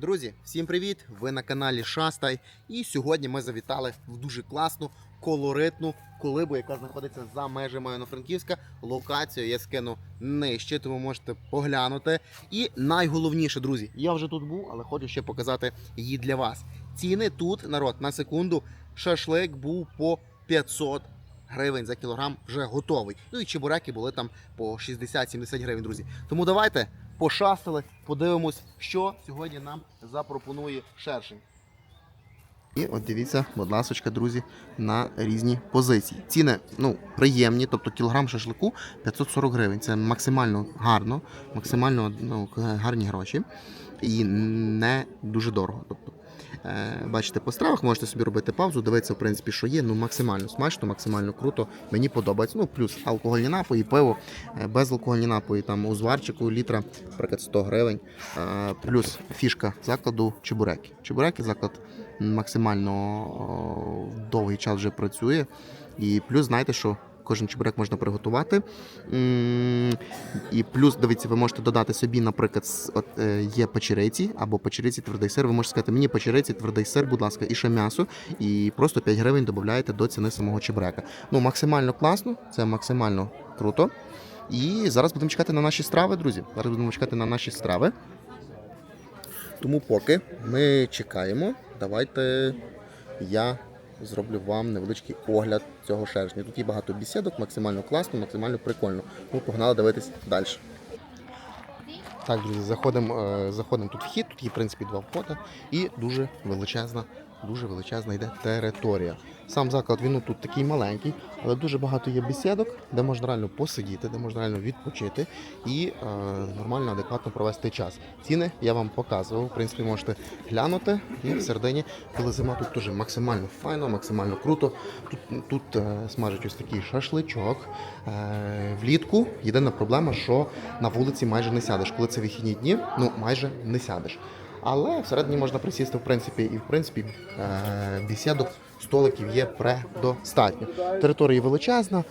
Друзі, всім привіт! Ви на каналі Шастай. І сьогодні ми завітали в дуже класну, колоритну колибу, яка знаходиться за межами Івано-Франківська. Локацію я скину нижче, тому можете поглянути. І найголовніше, друзі, я вже тут був, але хочу ще показати її для вас. Ціни тут, народ, на секунду, шашлик був по 500 гривень за кілограм вже готовий. Ну і чебуреки були там по 60-70 гривень, друзі. Тому давайте пошастили, подивимось, що сьогодні нам запропонує шершень. І от дивіться, будь ласочка, друзі, на різні позиції. Ціни ну, приємні, тобто кілограм шашлику 540 гривень. Це максимально гарно, максимально ну, гарні гроші і не дуже дорого. Тобто, бачите, по стравах можете собі робити паузу, дивитися, в принципі, що є. Ну, максимально смачно, максимально круто. Мені подобається. Ну, плюс алкогольні напої, пиво, е, безалкогольні напої, там у зварчику літра, наприклад, 100 гривень. Е, плюс фішка закладу чебуреки. Чебуреки заклад максимально довгий час вже працює. І плюс, знаєте, що кожен чебурек можна приготувати. І плюс, дивіться, ви можете додати собі, наприклад, от, е, є печериці або печериці твердий сир. Ви можете сказати, мені печериці, твердий сир, будь ласка, і ще м'ясо, і просто 5 гривень додаєте до ціни самого чебурека. Ну, максимально класно, це максимально круто. І зараз будемо чекати на наші страви, друзі. Зараз будемо чекати на наші страви. Тому поки ми чекаємо, давайте я зроблю вам невеличкий огляд цього шершня. Тут є багато бісідок, максимально класно, максимально прикольно. Ми погнали дивитись далі. Так, друзі, заходимо, е, заходимо тут вхід, тут є, в принципі, два входи і дуже величезна, дуже величезна йде територія. Сам заклад він тут такий маленький, але дуже багато є бесідок, де можна реально посидіти, де можна реально відпочити і е, нормально, адекватно провести час. Ціни я вам показував. В принципі, можете глянути. І всередині, коли зима тут теж максимально файно, максимально круто. Тут, тут е, смажать ось такий шашличок. Е, влітку єдина проблема, що на вулиці майже не сядеш. Коли це вихідні дні, ну майже не сядеш. Але всередині можна присісти, в принципі, і в принципі е, бесідок, столиків є предостатньо. Територія величезна,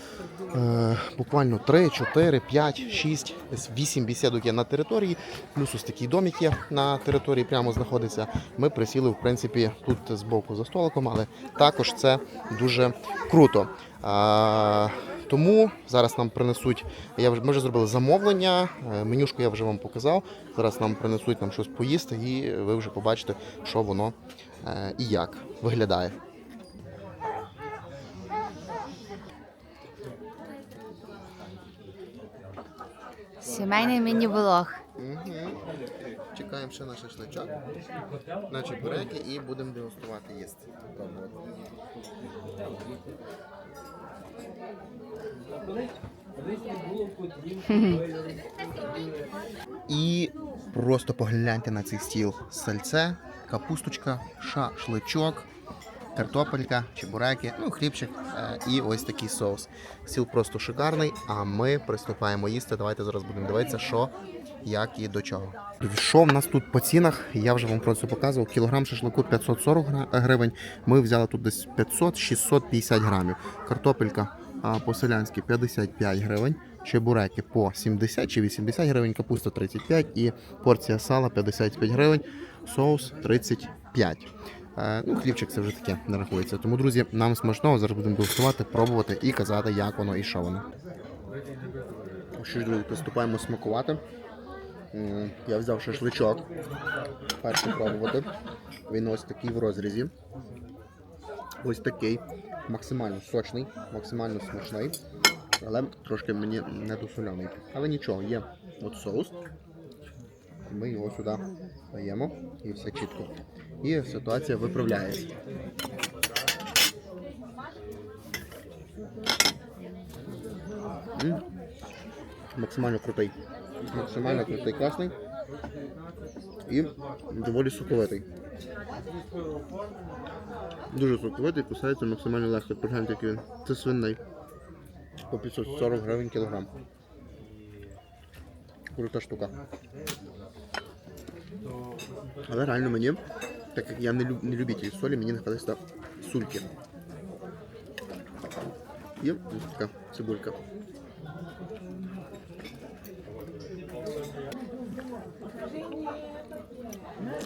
е, буквально 3, 4, 5, 6, десь 8 бесідок є на території, плюс ось такий домик є на території, прямо знаходиться. Ми присіли, в принципі, тут збоку за столиком, але також це дуже круто. Тому зараз нам принесуть. Я вже ми вже зробили замовлення. е, Менюшку я вже вам показав. Зараз нам принесуть нам щось поїсти, і ви вже побачите, що воно е, і як виглядає. Сімейний міні-блог. Угу. Чекаємо ще на шашличок, на чебуреки і будемо дегустувати їсти. І просто погляньте на цей стіл. Сальце, капусточка, шашличок, картопелька, чебуреки, ну, хлібчик е, і ось такий соус. Стіл просто шикарний, а ми приступаємо їсти. Давайте зараз будемо дивитися, що, як і до чого. Що в нас тут по цінах? Я вже вам просто показував. Кілограм шашлику 540 гра- гривень. Ми взяли тут десь 500-650 грамів. Картопелька по-селянськи 55 гривень. Чебуреки по 70 чи 80 гривень, капуста 35 і порція сала 55 гривень, соус 35. Е, ну, хлібчик це вже таке не рахується. Тому, друзі, нам смачного зараз будемо дегустувати, пробувати і казати, як воно і що воно. Що ж, друзі, приступаємо смакувати. Я взяв шашличок. Перший пробувати. Він ось такий в розрізі. Ось такий. Максимально сочний, максимально смачний. Але трошки мені не досоляний. Але нічого, є от соус. Ми його сюди даємо і все чітко. І ситуація виправляється. Максимально крутий. Максимально крутий, класний. І доволі соковитий. Дуже соковитий, кусається максимально легко. Погляньте, який він. Це свинний. По 540 гривень кілограм. Крута штука. Але реально мені, так як я не, люб, не любитель солі, мені хватає сульки. І ось така цибулька.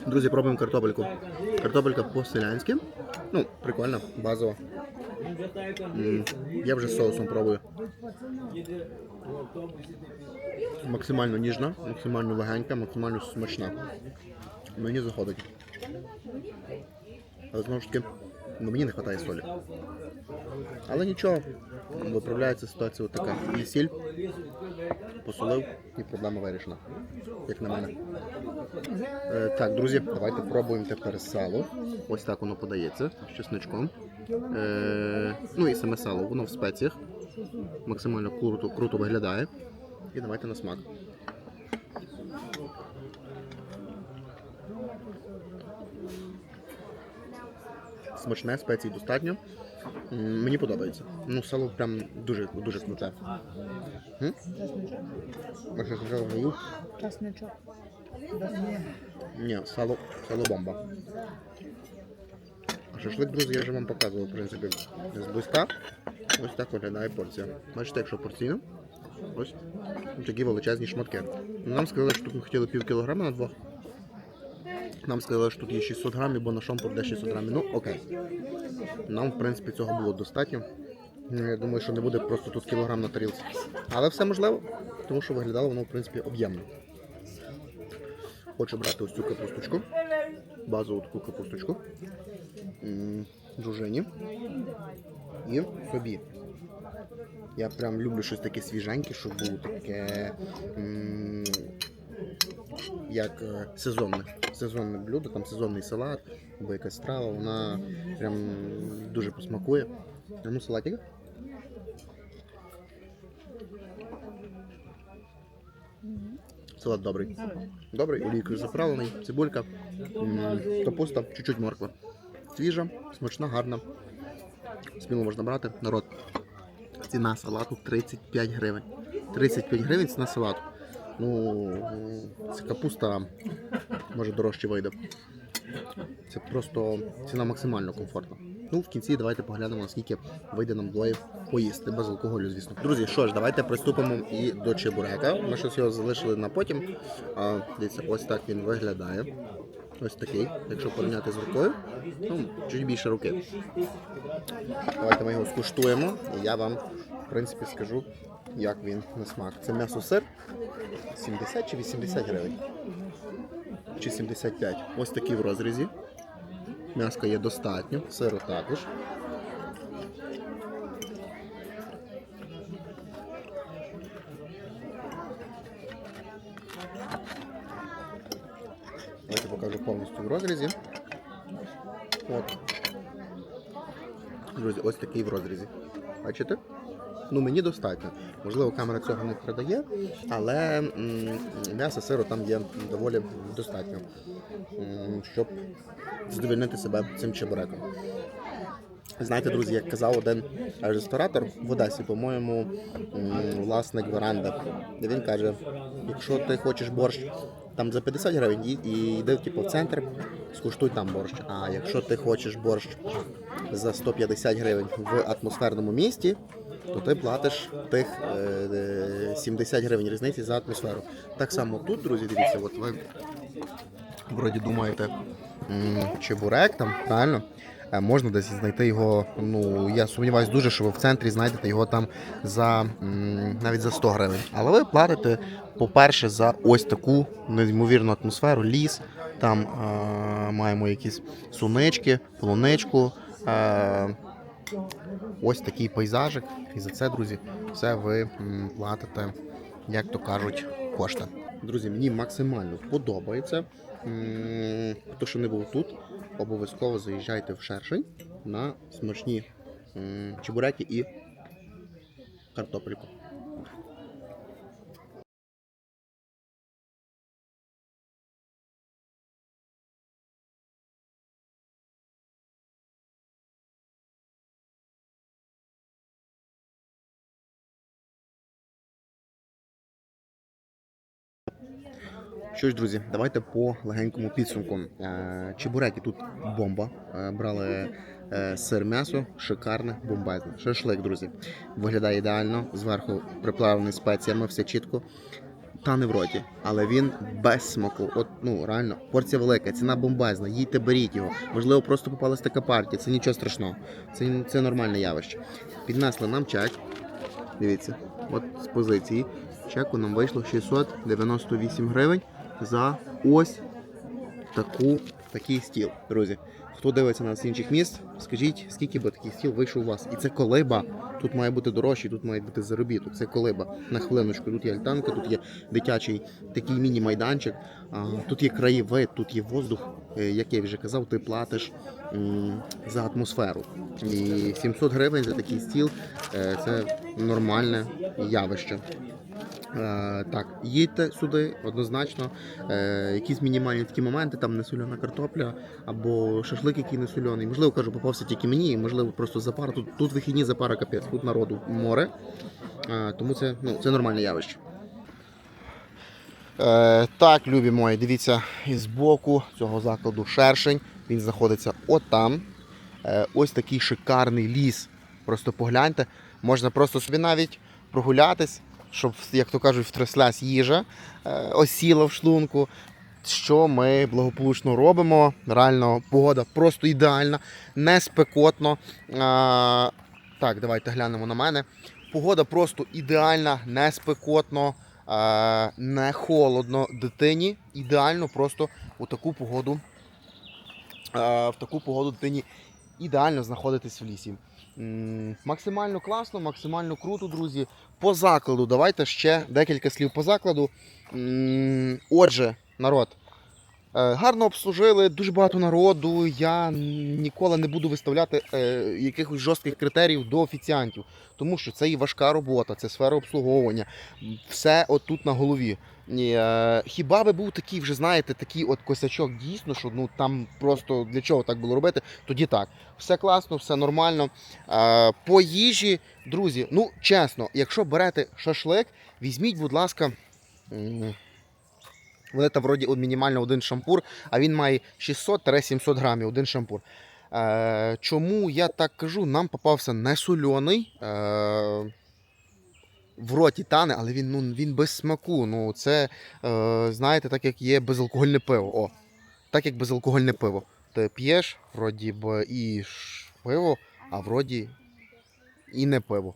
Друзі, пробуємо картопельку. Картопелька по-селянськи. Ну, прикольно, базово. Я вже з соусом пробую. Максимально ніжна, максимально легенька, максимально смачна. Мені заходить. Але знову ж таки, ну, мені не вистачає солі. Але нічого, виправляється ситуація така. І сіль, посолив, і проблема вирішена. Як на мене. Е, так, друзі, давайте пробуємо тепер сало. Ось так воно подається з чесничком. Е, ну і саме сало, воно в спеціях. Максимально круто, круто виглядає. І давайте на смак. Смачне, спецій достатньо. Мені подобається. Ну, сало прям дуже, дуже сказав, говорю? Часничок. Ні, сало, сало бомба. Шашлик, друзі, я вже вам показував, в принципі, зблизька. Ось так виглядає порція. Бачите, якщо порційно, ось такі величезні шматки. Нам сказали, що тут ми хотіли пів кілограма на двох. Нам сказали, що тут є 600 грамів, бо на шомпур буде 600 грамів. Ну, окей. Нам, в принципі, цього було достатньо. Ну, Я думаю, що не буде просто тут кілограм на тарілці. Але все можливо, тому що виглядало воно, в принципі, об'ємно. Хочу брати ось цю капусточку. Базову таку капусточку. Дружині. І собі. Я прям люблю щось таке свіженьке, щоб було таке. Як е, сезонне. Сезонне блюдо, там сезонний салат, або якась страва, вона прям дуже посмакує. Ну, салатик. Салат добрий. Добрий, олійкою заправлений, цибулька, капуста, чуть-чуть морква. Свіжа, смачна, гарна. Сміло можна брати. Народ. Ціна салату 35 гривень. 35 гривень ціна салату. Ну, це капуста може дорожче вийде. Це просто ціна максимально комфортна. Ну, в кінці давайте поглянемо, наскільки вийде нам двоє поїсти без алкоголю, звісно. Друзі, що ж, давайте приступимо і до чебурека. Ми щось його залишили на потім. А, дивіться, ось так він виглядає. Ось такий, якщо порівняти з рукою, ну, чуть більше руки. Давайте ми його скуштуємо, і я вам, в принципі, скажу, як він на смак. Це м'ясо сир 70 чи 80 гривень. Чи 75. Ось такий в розрізі. М'яска є достатньо, сиру також. Давайте покажу повністю в розрізі. От. Друзі, ось такий в розрізі. Бачите? Ну, мені достатньо. Можливо, камера цього не передає, але м'яса сиру там є доволі достатньо, щоб задовольнити себе цим чебуреком. Знаєте, друзі, як казав один ресторатор в Одесі, по-моєму, власник веранди, він каже: якщо ти хочеш борщ там за 50 гривень, і йди типу, в центр, скуштуй там борщ. А якщо ти хочеш борщ за 150 гривень в атмосферному місті, то ти платиш тих е, е, 70 гривень різниці за атмосферу. Так само тут, друзі, дивіться, от ви вроді думаєте, чебурек там, правильно? Е, Можна десь знайти його. Ну я сумніваюся дуже, що ви в центрі знайдете його там за навіть за 100 гривень. Але ви платите, по-перше, за ось таку неймовірну атмосферу, ліс. Там е, маємо якісь сунички, полуничку. Е, ось такий пейзажик. І за це, друзі, все ви платите, як то кажуть, кошти. Друзі, мені максимально подобається. Хто що не був тут, обов'язково заїжджайте в шершень на смачні чебуреки і картопельку. Що ж, друзі, давайте по легенькому підсумку. Е, Чебуреки тут бомба. Е, Брали е, сир м'ясо, шикарне, бомбезне. Шашлик, друзі. Виглядає ідеально. Зверху приплавлений спеціями, все чітко. тане в роті, але він без смаку. От ну реально, порція велика, ціна бомбезна. Їдьте, беріть його. Можливо, просто попалась така партія. Це нічого страшного. Це, це нормальне явище. Піднесли нам чек. Дивіться, от з позиції чеку нам вийшло 698 гривень за ось таку, такий стіл, друзі. Хто дивиться нас з інших міст, скажіть, скільки би такий стіл вийшов у вас? І це колиба. Тут має бути дорожче, тут має бути заробіток. Це колиба. На хвилиночку. Тут є альтанка, тут є дитячий такий міні-майданчик. Тут є краєвид, тут є воздух. Е, Як я вже казав, ти платиш за атмосферу. І 700 гривень за такий стіл е, це нормальне явище. Е, так, їдьте сюди однозначно. Якісь мінімальні такі моменти, там не сольона картопля або шашлик, який не сольоний. Можливо, кажу, попався тільки мені, можливо, просто запара. Тут, тут вихідні запара капець, тут народу море. Е, тому це, ну, це нормальне явище. Е, так, любі мої, дивіться, із боку цього закладу шершень. Він знаходиться отам. Е, ось такий шикарний ліс. Просто погляньте. Можна просто собі навіть прогулятись, щоб, як то кажуть, втряслась їжа, е, осіла в шлунку. Що ми благополучно робимо. Реально, погода просто ідеальна, не спекотно. А, так, давайте глянемо на мене. Погода просто ідеальна, не спекотно, е, не холодно. Дитині ідеально просто у таку погоду. е, В таку погоду дитині ідеально знаходитись в лісі. Максимально класно, максимально круто, друзі. По закладу, давайте ще декілька слів по закладу. Отже, народ. е, Гарно обслужили, дуже багато народу. Я ніколи не буду виставляти е, якихось жорстких критеріїв до офіціантів, тому що це і важка робота, це сфера обслуговування, все отут на голові. Е, хіба би був такий, вже знаєте, такий от косячок дійсно, що ну там просто для чого так було робити, тоді так. Все класно, все нормально. По їжі, друзі, ну чесно, якщо берете шашлик, візьміть, будь ласка. Вони там вроді мінімально один шампур, а він має 600-700 грамів один шампур. Е, чому я так кажу? Нам попався не сольоний. Е, в роті тане, але він, ну, він без смаку. Ну, це, е, знаєте, так як є безалкогольне пиво. О, так як безалкогольне пиво. Ти п'єш, вроді б і пиво, а вроді і не пиво.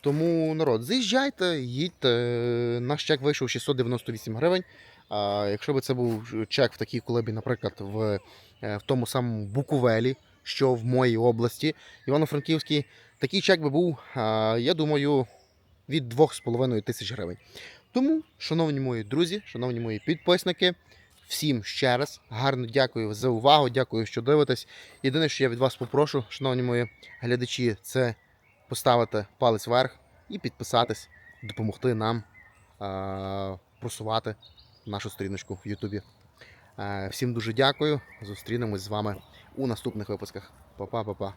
Тому, народ, заїжджайте, їдьте. Наш чек вийшов 698 гривень. А якщо б це був чек в такій колебі, наприклад, в, е, в тому самому Буковелі, що в моїй області, Івано-Франківській, такий чек би був, я думаю, від 2,5 тисяч гривень. Тому, шановні мої друзі, шановні мої підписники, всім ще раз гарно дякую за увагу, дякую, що дивитесь. Єдине, що я від вас попрошу, шановні мої глядачі, це поставити палець вверх і підписатись, допомогти нам а, просувати нашу сторіночку в Ютубі. Е, Всім дуже дякую. Зустрінемось з вами у наступних випусках. Па-па, па-па.